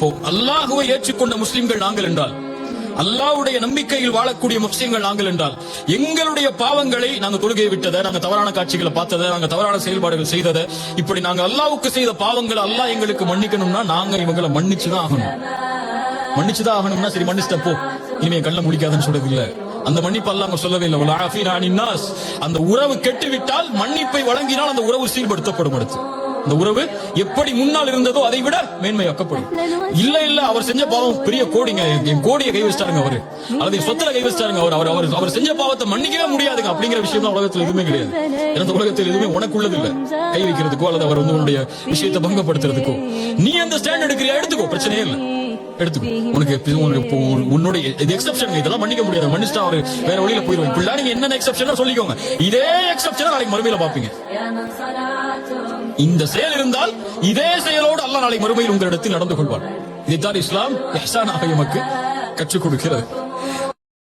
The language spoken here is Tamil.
அல்லாஹுவை ஏற்றுக்கொண்ட முஸ்லிம்கள் நாங்கள் என்றால் அல்லாஹ்வுடைய நம்பிக்கையில் வாழக்கூடிய முஸ்லிம்கள் நாங்கள் என்றால் எங்களுடைய பாவங்களை நாங்க தொழுகை விட்டதை நாங்க தவறான காட்சிகளை பார்த்ததை நாங்க தவறான செயல்பாடுகள் செய்ததை இப்படி நாங்க அல்லாவுக்கு செய்த பாவங்களை அல்லாஹ் எங்களுக்கு மன்னிக்கணும்னா நாங்க இவங்களை மன்னிச்சுதான் ஆகணும். மன்னிச்சுதான் ஆகணும்னா சரி மன்னிச்சிட்ட போ. இனிமே கண்ணை முடிக்காதுன்னு சொல்றது இல்ல அந்த மன்னிப்பு அல்லாஹ் சொல்லவே இல்லை. அந்த உறவு கெட்டுவிட்டால் மன்னிப்பை வழங்கினால் அந்த உறவு சீர்படுத்தப்படும் அடுத்து. அந்த உறவு எப்படி முன்னால் இருந்ததோ அதை விட மேன்மையாக்கப்படும். இல்ல இல்ல அவர் செஞ்ச பாவம் பெரிய கோடிங்க. என் கோடியை கை வச்சிட்டாருங்க அவரு. அல்லது சொத்துல கை வச்சிட்டாருங்க அவர். அவர் அவர் அவர் செஞ்ச பாவத்தை மன்னிக்கவே முடியாதுங்க அப்படிங்கிற விஷயம் தான் உலகத்துல எதுவுமே கிடையாது. எந்த உலகத்தில் எதுவுமே உனக்குள்ளது இல்ல கை வைக்கிறதுக்கோ அல்லது அவர் வந்து உன்னுடைய விஷயத்தை பங்கப்படுத்துறதுக்கோ நீ அந்த ஸ்டாண்ட் எடுக்கிறியா? எடுத்துக்கோ. பிரச்சனையே இல்லை. எடுத்துக்கோ. உனக்கு உனக்கு உன்னுடைய இது எக்ஸப்ஷன் இதெல்லாம் மன்னிக்க முடியாது. மன்னிச்சிட்டா அவரு வேற வழியில போயிருவோம் இப்படிலாம் நீங்க என்னென்ன எக்ஸப்ஷன் சொல்லிக்கோங்க. இதே எக்ஸப்ஷன் நாளைக்கு மறுமையில பாப்பீங்க இந்த செயல் இருந்தால் இதே செயலோடு அல்ல நாளை மறுமையில் உங்களிடத்தில் நடந்து கொள்வார் இதைத்தான் இஸ்லாம் எஹ்சானாக எமக்கு கற்றுக் கொடுக்கிறது.